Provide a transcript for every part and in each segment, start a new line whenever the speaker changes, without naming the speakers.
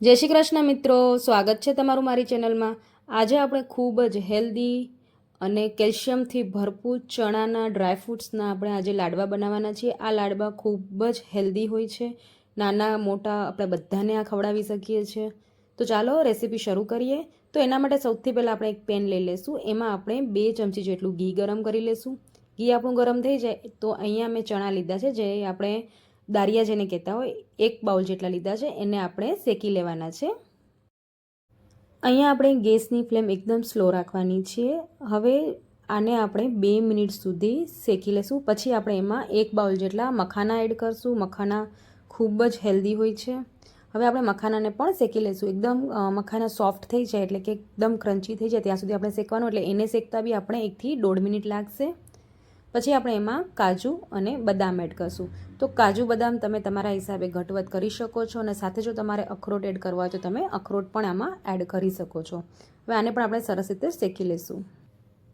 જય શ્રી કૃષ્ણ મિત્રો, સ્વાગત છે તમારું મારી ચેનલમાં. આજે આપણે ખૂબ જ હેલ્ધી અને કેલ્શિયમથી ભરપૂર ચણાના ડ્રાયફ્રૂટ્સના આપણે આજે લાડવા બનાવવાના છીએ. આ લાડવા ખૂબ જ હેલ્ધી હોય છે. નાના મોટા આપણે બધાને આ ખવડાવી શકીએ છીએ. તો ચાલો રેસીપી શરૂ કરીએ. તો એના માટે સૌથી પહેલાં આપણે એક પેન લઈ લઈશું એમાં આપણે બે ચમચી જેટલું ઘી ગરમ કરી લઈશું ઘી આપણું ગરમ થઈ જાય તો અહીંયા મેં ચણા લીધા છે, જે આપણે દારિયા જેને કહેતા હોય, એક બાઉલ જેટલા લીધા છે, એને આપણે શેકી લેવાના છે. અહીંયા આપણે ગેસની ફ્લેમ એકદમ સ્લો રાખવાની છે. હવે આને આપણે બે મિનિટ સુધી શેકી લેશું. પછી આપણે એમાં એક બાઉલ જેટલા મખાના એડ કરશું. મખાના ખૂબ જ હેલ્ધી હોય છે. હવે આપણે મખાનાને પણ શેકી લઈશું એકદમ મખાના સોફ્ટ થઈ જાય એટલે કે એકદમ ક્રન્ચી થઈ જાય ત્યાં સુધી આપણે શેકવાનું. એટલે એને શેકતા બી આપણે એકથી દોઢ મિનિટ લાગશે. પછી આપણે એમાં કાજુ અને બદામ એડ કરશું. તો કાજુ, બદામ તમે તમારા હિસાબે ઘટવત કરી શકો છો અને સાથે જો તમારે અખરોટ એડ કરવા હોય તો તમે અખરોટ પણ આમાં એડ કરી શકો છો. હવે આને પણ આપણે સરસ રીતે શેકી લઈશું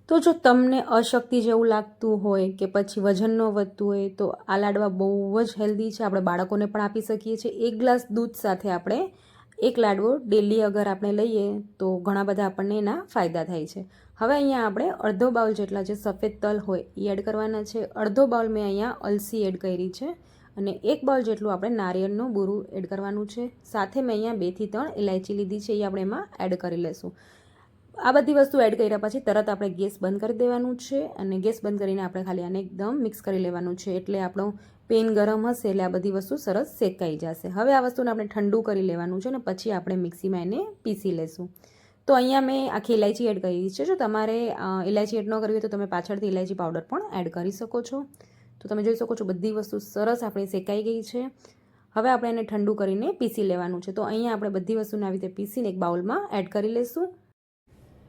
તો જો તમને અશક્તિ જેવું લાગતું હોય કે પછી વજન ન વધતું હોય તો આ લાડવા બહુ જ હેલ્ધી છે. આપણે બાળકોને પણ આપી શકીએ છીએ. એક ગ્લાસ દૂધ સાથે આપણે એક લાડવો ડેલી અગર આપણે લઈએ તો ઘણા બધા આપણને એના ફાયદા થાય છે. હવે અહીંયા આપણે અડધો બાઉલ જેટલા જે સફેદ તલ હોય એ એડ કરવાના છે. અડધો બાઉલ મેં અહીંયા અલસી એડ કરી છે અને એક બાઉલ જેટલું આપણે નારિયેળનું બૂરું એડ કરવાનું છે. સાથે મેં અહીંયા બેથી ત્રણ ઇલાયચી લીધી છે. એ આપણે એમાં એડ કરી લઈશું આ બધી વસ્તુ એડ કર્યા પછી તરત આપણે ગેસ બંધ કરી દેવાનું છે અને ગેસ બંધ કરીને આપણે ખાલી આને એકદમ મિક્સ કરી લેવાનું છે એટલે આપણો પેન ગરમ હશે એટલે આ બધી વસ્તુ સરસ શેકાઈ જશે. હવે આ વસ્તુને આપણે ઠંડુ કરી લેવાનું છે અને પછી આપણે મિક્સીમાં એને પીસી લેશું. તો અહીંયા મેં આખી ઇલાયચી એડ કરી છે. જો તમારે ઇલાયચી એડ ન કરવી હોય તો તમે પાછળથી ઇલાયચી પાવડર પણ એડ કરી શકો છો. તો તમે જોઈ શકો છો બધી વસ્તુ સરસ આપણી શેકાઈ ગઈ છે. હવે આપણે એને ઠંડુ કરીને પીસી લેવાનું છે. તો અહીંયા આપણે બધી વસ્તુને આવી રીતે પીસીને એક બાઉલમાં એડ કરી લઈશું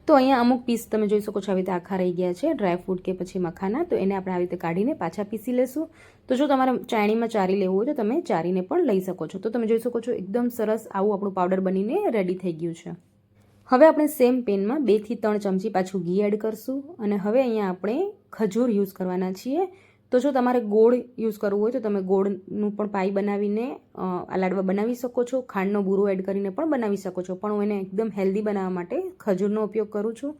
તો અહીંયા અમુક પીસ તમે જોઈ શકો છો આવી રીતે આખા રહી ગયા છે ડ્રાયફ્રૂટ કે પછી મખાના, તો એને આપણે આવી રીતે કાઢીને પાછા પીસી લેશું. તો જો તમારે ચાણીમાં ચારી લેવું હોય તો તમે ચારીને પણ લઈ શકો છો. તો તમે જોઈ શકો છો એકદમ સરસ આવું આપણું પાવડર બનીને રેડી થઈ ગયું છે. હવે આપણે સેમ પેનમાં બેથી ત્રણ ચમચી પાછું ઘી એડ કરશું અને હવે અહીંયા આપણે ખજૂર યુઝ કરવાના છીએ. તો જો તમારે ગોળ યુઝ કરવું હોય તો તમે ગોળનું પણ પાઈ બનાવીને આ લાડવા બનાવી શકો છો. ખાંડનો બૂરો એડ કરીને પણ બનાવી શકો છો. પણ હું એને એકદમ હેલ્ધી બનાવવા માટે ખજૂરનો ઉપયોગ કરું છું.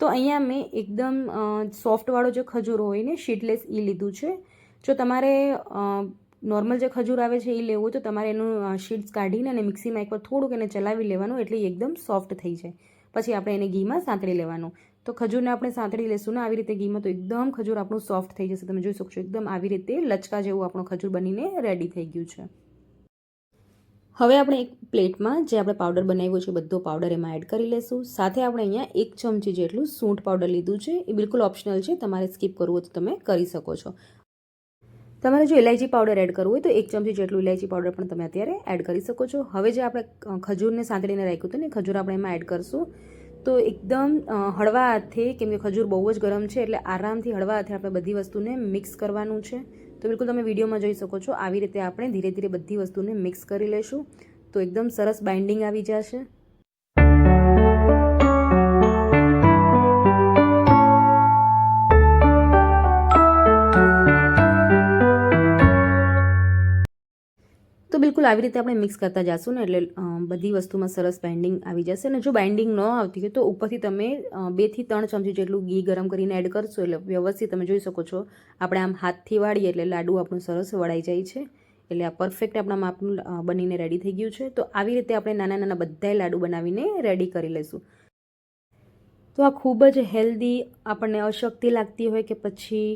તો અહીંયા મેં એકદમ સોફ્ટવાળો જે ખજૂર હોય ને, શીટલેસ એ લીધું છે. જો તમારે નોર્મલ જે ખજૂર આવે છે એ લેવું હોય તો તમારે એનું શીટ્સ કાઢીને અને મિક્સીમાં એકવાર થોડુંક એને ચલાવી લેવાનું એટલે એકદમ સોફ્ટ થઈ જાય. પછી આપણે એને ઘીમાં સાંતળી લેવાનું. તો ખજૂરને આપણે સાંતળી લેશું ને આવી રીતે ઘીમાં તો એકદમ ખજૂર આપણું સોફ્ટ થઈ જશે. તમે જોઈ શકશો, એકદમ આવી રીતે લચકા જેવું આપણું ખજૂર બનીને રેડી થઈ ગયું છે. હવે આપણે એક પ્લેટમાં જે આપણે પાવડર બનાવ્યો છે, બધો પાવડર એમાં એડ કરી લેશું. સાથે આપણે અહીંયા એક ચમચી જેટલું સૂંઠ પાવડર લીધું છે. એ બિલકુલ ઓપ્શનલ છે. તમારે સ્કીપ કરવું હોય તો તમે કરી શકો છો. તમારે જો ઇલાયચી પાવડર એડ કરવું હોય તો એક ચમચી જેટલું ઇલાયચી પાવડર પણ તમે અત્યારે એડ કરી શકો છો. હવે જે આપણે ખજૂરને સાંતળીને રાખ્યું હતું ને ખજૂર આપણે એમાં એડ કરશું. તો એકદમ હળવા હાથે, કેમ કે ખજૂર બહુ જ ગરમ છે, એટલે આરામથી હળવા હાથે આપણે બધી વસ્તુને મિક્સ કરવાનું છે. તો બિલકુલ તમે વિડીયોમાં જોઈ શકો છો, આવી રીતે આપણે ધીરે ધીરે બધી વસ્તુને મિક્સ કરી લઈશું. તો એકદમ સરસ બાઇન્ડિંગ આવી જશે. બિલકુલ આવી રીતે આપણે મિક્સ કરતા જશું ને એટલે બધી વસ્તુમાં સરસ બાઇન્ડિંગ આવી જશે અને જો બાઇન્ડિંગ ન આવતી હોય તો ઉપરથી તમે બેથી ત્રણ ચમચી જેટલું ઘી ગરમ કરીને એડ કરશો એટલે વ્યવસ્થિત તમે જોઈ શકો છો. આપણે આમ હાથથી વાળીએ એટલે લાડુ આપણું સરસ વળાઈ જાય છે. એટલે આ પરફેક્ટ આપણા માપનું બનીને રેડી થઈ ગયું છે. તો આવી રીતે આપણે નાના નાના બધાય લાડુ બનાવીને રેડી કરી લઈશું. તો આ ખૂબ જ હેલ્ધી આપણને અશક્તિ લાગતી હોય કે પછી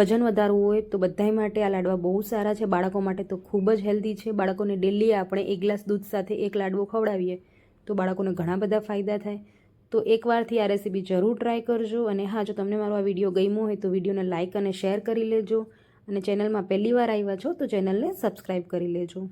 વજન વધારવું હોય તો બધાય માટે આ લાડવા બહુ સારા છે. બાળકો માટે તો ખૂબ જ હેલ્ધી છે. બાળકોને ડેલી આપણે એક ગ્લાસ દૂધ સાથે એક લાડવો ખવડાવીએ તો બાળકોને ઘણા બધા ફાયદા થાય. તો એકવારથી આ રેસીપી જરૂર ટ્રાય કરજો અને હા, જો તમને મારો આ વીડિયો ગમ્યો હોય તો વિડીયોને લાઇક અને શેર કરી લેજો. અને ચેનલમાં પહેલી વાર આવ્યા છો તો ચેનલને સબસ્ક્રાઈબ કરી લેજો.